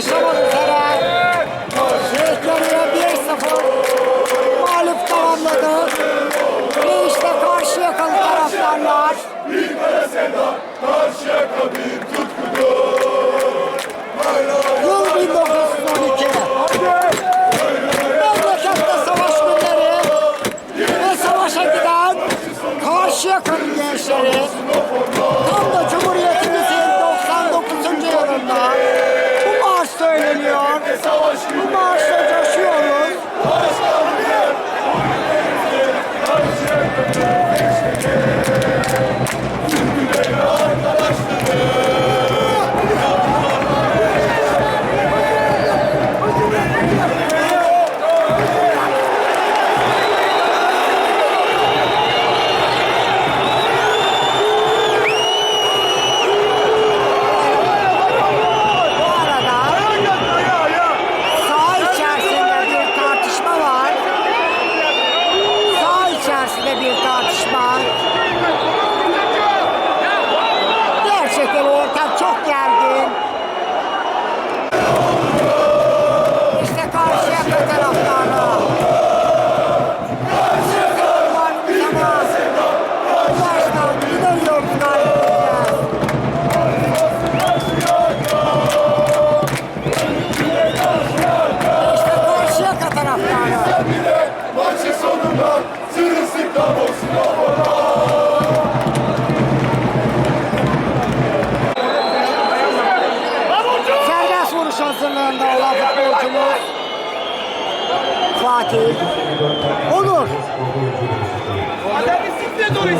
başlamak üzere. İlk yarıya 1-0 mağlup tamamladı. Ve işte karşıya kalı taraftarlar. Bu marşla coşuyoruz. Bu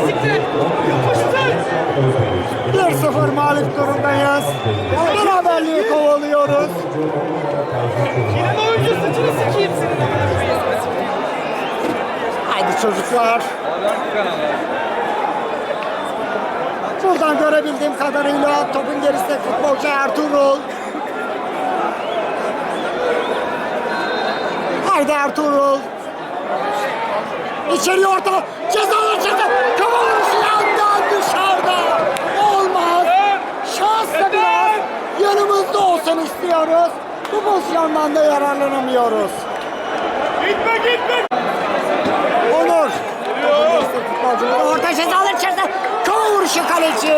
siktir. Yapıştır. 1-0 mağlup durumdayız. Beraberliği kovalıyoruz. Kimin oyuncu saçını sikeyim senin. Haydi çocuklar. Buradan görebildiğim kadarıyla topun gerisinde futbolcu Ertuğrul. Haydi Ertuğrul. İçeri orta. Cezalar istiyoruz. Bu pozisyondan da yararlanamıyoruz. Gitme gitme. Onur. Futbolcumuz orta cezalar içerisinde kafa vuruşu kaleci.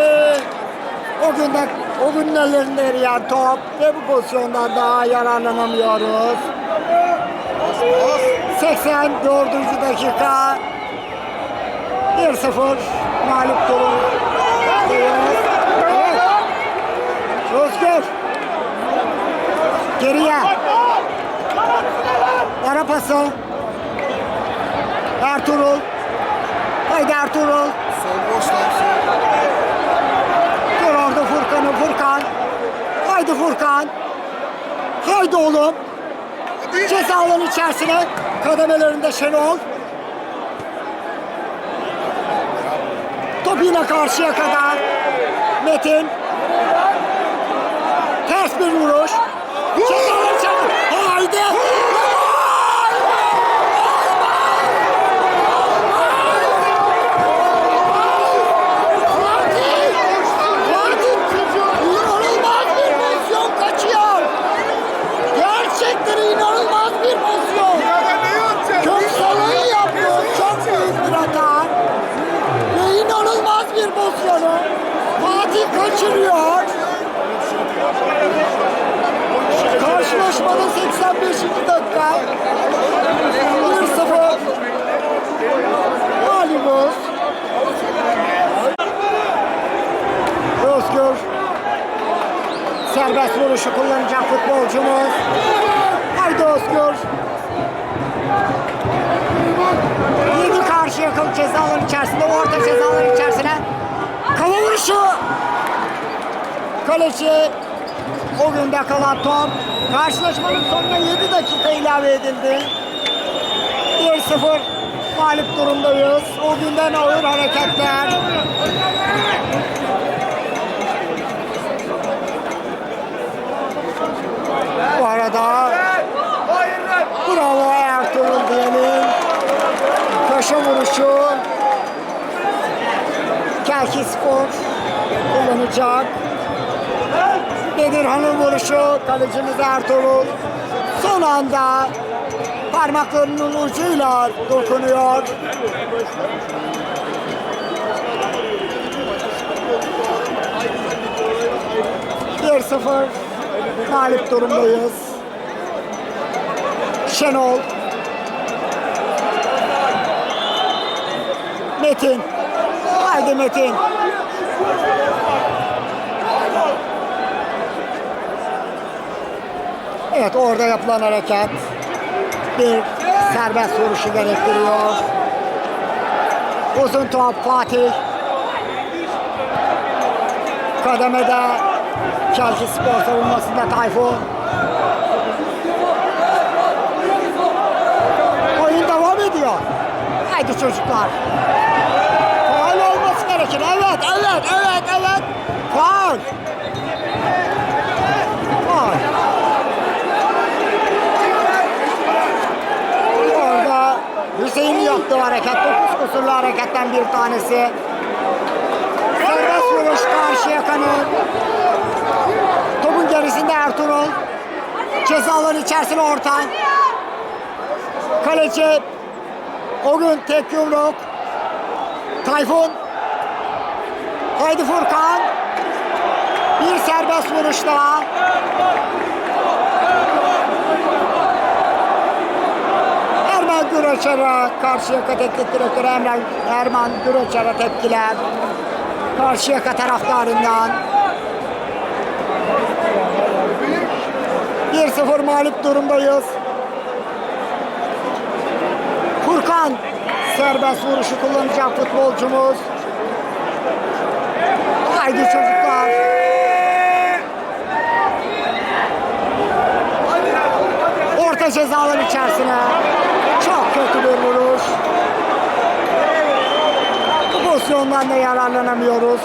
O günde o günün ellerinde eriyen top ve bu pozisyondan daha yararlanamıyoruz. 84. dakika 1-0 mağlup durum. Evet. Özgür. Geriye. Pası. Ertuğrul. Haydi Ertuğrul. Dur orada Furkan'ı Furkan. Haydi Furkan. Haydi oğlum. Ceza içerisine kademelerinde Şenol. Top yine karşıya kadar. Metin. Ters bir vuruş. Ceza alanı içerisine. Haydi. İnanılmaz bir pozisyon kaçıyor. Gerçekten inanılmaz bir pozisyon. Köksal'ın yaptığı çok büyük bir hata. Ve inanılmaz bir pozisyonu Fatih kaçırıyor. Karşılaşmada 85. dakika. 1-0. Galibuz. Özgür. Serbest vuruşu kullanacak futbolcumuz. Özgür. Yedi karşı yakın cezaların içerisinde, orta cezaların içerisine. Kafa vuruşu. Kaleci o günde kalan top. Karşılaşmanın sonuna 7 dakika ilave edildi. 1-0 mağlup durumdayız. O günden ağır hareketler. Bu arada Köşe vuruşu Kahki Spor kullanacak. Bedirhan'ın vuruşu kalecimiz Ertuğrul son anda parmaklarının ucuyla dokunuyor. Bir sıfır galip durumdayız. Şenol Metin Haydi Metin Evet orada yapılan hareket bir serbest vuruşu gerektiriyor. Uzun top Fatih. Kademede Chelsea Spor savunmasında Tayfun. Oyun devam ediyor. Haydi çocuklar. Gerekir. Evet, evet, evet, evet. Faal. Orada Hüseyin yaptığı hareket, dokuz kusurlu hareketten bir tanesi. Serbest vuruş karşıya kanı. Topun gerisinde Ertuğrul. Ceza alanı içerisine orta. Kaleci o gün tek yumruk. Tayfun. Haydi Furkan. Bir serbest vuruş daha. Erman Güreçer'e Karşıyaka Teknik Direktörü Emre Erman Güreçer'e tepkiler. Karşıyaka taraftarından. 1-0 mağlup durumdayız. Furkan serbest vuruşu kullanacak futbolcumuz. Haydi çocuklar. Orta cezalar içerisine. Çok kötü bir vuruş. Bu pozisyondan da yararlanamıyoruz.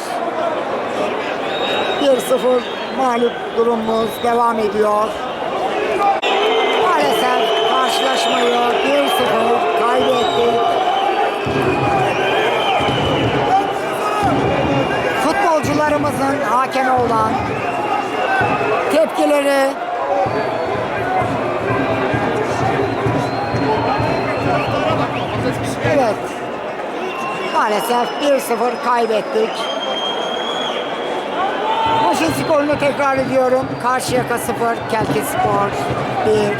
1-0 mağlup durumumuz devam ediyor. Maalesef karşılaşmayı 1-0 kaybettik. Futbolcularımızın hakeme olan tepkileri Evet. Maalesef 1-0 kaybettik. Maçın skorunu tekrar ediyorum. Karşıyaka 0, Kelki Spor 1.